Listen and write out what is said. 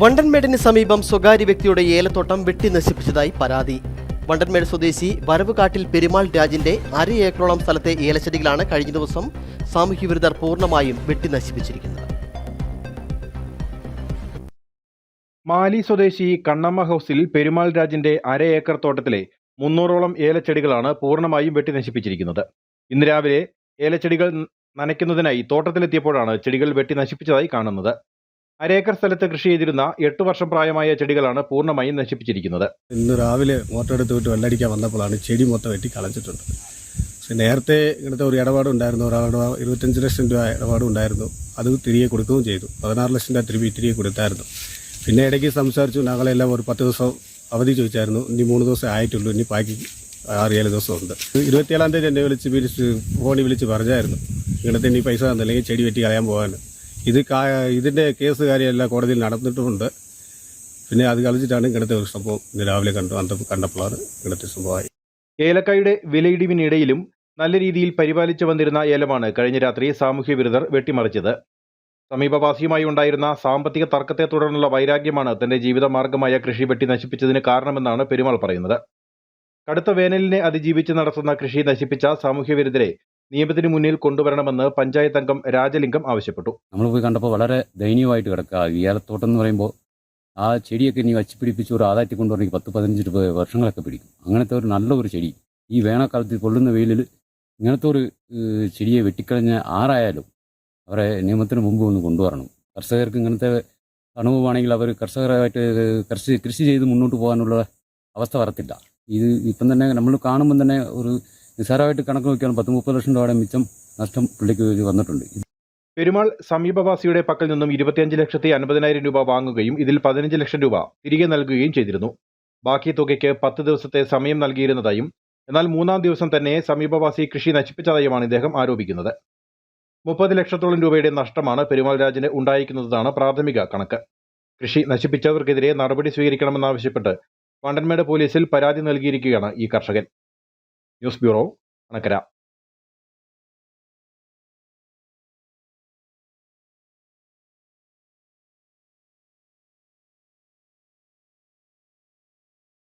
വണ്ടൻമേടിന് സമീപം സ്വകാര്യ വ്യക്തിയുടെ ഏലത്തോട്ടം വെട്ടി നശിപ്പിച്ചതായി പരാതി. വണ്ടൻമേട് സ്വദേശി വരവുകാട്ടിൽ പെരുമാൾ രാജിന്റെ അര ഏക്കറോളം സ്ഥലത്തെ ഏലച്ചെടികളാണ് കഴിഞ്ഞ ദിവസം സാമൂഹ്യ വിരുദ്ധർ പൂർണമായും വെട്ടി നശിപ്പിച്ചിരിക്കുന്നത്. മാലി സ്വദേശി കണ്ണമ്മ ഹൗസിൽ പെരുമാൾ രാജിന്റെ അര ഏക്കർ തോട്ടത്തിലെ മുന്നൂറോളം ഏലച്ചെടികളാണ് പൂർണമായും വെട്ടി നശിപ്പിച്ചിരിക്കുന്നത്. ഇന്ന് രാവിലെ ഏലച്ചെടികൾ നനയ്ക്കുന്നതിനായി തോട്ടത്തിലെത്തിയപ്പോഴാണ് ചെടികൾ വെട്ടി നശിപ്പിച്ചതായി കാണുന്നത്. അരേക്കർ സ്ഥലത്ത് കൃഷി ചെയ്തിരുന്ന എട്ട് വർഷം പ്രായമായ ചെടികളാണ് പൂർണമായും നശിപ്പിച്ചിരിക്കുന്നത്. ഇന്ന് രാവിലെ മോട്ടർ എടുത്ത് വിട്ട് വെള്ളടിക്കാൻ വന്നപ്പോഴാണ് ചെടി മൊത്തം വെട്ടി കളഞ്ഞിട്ടുണ്ട്. പക്ഷെ നേരത്തെ ഇങ്ങനത്തെ ഒരു ഇടപാട് ഉണ്ടായിരുന്നു. ഒരു ഇടപാട് ഇരുപത്തഞ്ച് ലക്ഷം രൂപ ഇടപാട് ഉണ്ടായിരുന്നു. അത് തിരികെ കൊടുക്കുകയും ചെയ്തു. പതിനാറ് ലക്ഷം രൂപ തിരികെ തിരികെ കൊടുത്തായിരുന്നു. പിന്നെ ഇടയ്ക്ക് സംസാരിച്ചു. ഞങ്ങളെല്ലാം ഒരു പത്ത് ദിവസം അവധി ചോദിച്ചായിരുന്നു. ഇനി മൂന്ന് ദിവസം ആയിട്ടുള്ളൂ. ഇനി ബാക്കി ആറ് ഏഴ് ദിവസം ഉണ്ട് ഇരുപത്തിയേഴാം തീയതി എന്നെ വിളിച്ച് വിളിച്ച് ഫോണിൽ വിളിച്ച് പറഞ്ഞായിരുന്നു. ഇങ്ങനത്തെ ഇനി പൈസ തന്നില്ലെങ്കിൽ ചെടി വെട്ടി കളയാൻ പോകാൻ ഇത് ഇതിന്റെ കേസ് കാര്യമെല്ലാം കോടതിയിൽ നടന്നിട്ടുമുണ്ട്. പിന്നെ അത് കളിച്ചിട്ടാണ് ഇങ്ങനത്തെ ഒരു സംഭവം ഇന്ന് രാവിലെ കണ്ടു കണ്ടപ്പോഴാണ് ഇങ്ങനത്തെ സംഭവമായി. ഏലക്കായുടെ വിലയിടിവിനിടയിലും നല്ല രീതിയിൽ പരിപാലിച്ചു വന്നിരുന്ന ഏലമാണ് കഴിഞ്ഞ രാത്രി സാമൂഹ്യ വിരുദ്ധർ വെട്ടിമറിച്ചത്. സമീപവാസിയുമായി ഉണ്ടായിരുന്ന സാമ്പത്തിക തർക്കത്തെ തുടർന്നുള്ള വൈരാഗ്യമാണ് തന്റെ ജീവിതമാർഗമായ കൃഷി വെട്ടി നശിപ്പിച്ചതിന് കാരണമെന്നാണ് പെരുമാൾ പറയുന്നത്. കടുത്ത വേനലിനെ അതിജീവിച്ച് നടത്തുന്ന കൃഷി നശിപ്പിച്ച സാമൂഹ്യ വിരുദ്ധരെ നിയമത്തിന് മുന്നിൽ കൊണ്ടുവരണമെന്ന് പഞ്ചായത്ത് അംഗം രാജലിംഗം ആവശ്യപ്പെട്ടു. നമ്മൾ പോയി കണ്ടപ്പോൾ വളരെ ദയനീയമായിട്ട് കിടക്കുക. ഏലത്തോട്ടം എന്ന് പറയുമ്പോൾ ആ ചെടിയൊക്കെ ഇനി വച്ച് പിടിപ്പിച്ച് ഒരു ആദായത്തി കൊണ്ടുവരണമെങ്കിൽ പത്ത് പതിനഞ്ച് രൂപ വർഷങ്ങളൊക്കെ പിടിക്കും. അങ്ങനത്തെ ഒരു നല്ല ഒരു ചെടി. ഈ വേനൽക്കാലത്ത് കൊള്ളുന്ന വെയിലിൽ ഇങ്ങനത്തെ ഒരു ചെടിയെ വെട്ടിക്കളഞ്ഞ ആറായാലും അവരെ നിയമത്തിന് മുമ്പ് ഒന്ന് കൊണ്ടുവരണം. കർഷകർക്ക് ഇങ്ങനത്തെ തണുവാണെങ്കിൽ അവർ കർഷകരായിട്ട് കൃഷി കൃഷി ചെയ്ത് മുന്നോട്ട് പോകാനുള്ള അവസ്ഥ വരത്തില്ല. ഇത് ഇപ്പം തന്നെ നമ്മൾ കാണുമ്പം തന്നെ ഒരു നിസ്സാരമായിട്ട് കണക്ക് നോക്കിയാണ് പത്ത് മുപ്പത് ലക്ഷം രൂപയുടെ മിച്ചം നഷ്ടം പുള്ളിക്ക് വന്നിട്ടുണ്ട്. പെരുമാൾ സമീപവാസിയുടെ പക്കൽ നിന്നും ഇരുപത്തിയഞ്ച് ലക്ഷത്തി അൻപതിനായിരം രൂപ വാങ്ങുകയും ഇതിൽ പതിനഞ്ച് ലക്ഷം രൂപ തിരികെ നൽകുകയും ചെയ്തിരുന്നു. ബാക്കി തുകയ്ക്ക് പത്ത് ദിവസത്തെ സമയം നൽകിയിരുന്നതായും എന്നാൽ മൂന്നാം ദിവസം തന്നെ സമീപവാസി കൃഷി നശിപ്പിച്ചതായുമാണ് ഇദ്ദേഹം ആരോപിക്കുന്നത്. മുപ്പത് ലക്ഷത്തോളം രൂപയുടെ നഷ്ടമാണ് പെരുമാൾ രാജന് ഉണ്ടായിരിക്കുന്നതാണ് പ്രാഥമിക കണക്ക്. കൃഷി നശിപ്പിച്ചവർക്കെതിരെ നടപടി സ്വീകരിക്കണമെന്നാവശ്യപ്പെട്ട് വണ്ടൻമേട് പോലീസിൽ പരാതി നൽകിയിരിക്കുകയാണ് ഈ കർഷകൻ. News bureau Anakkara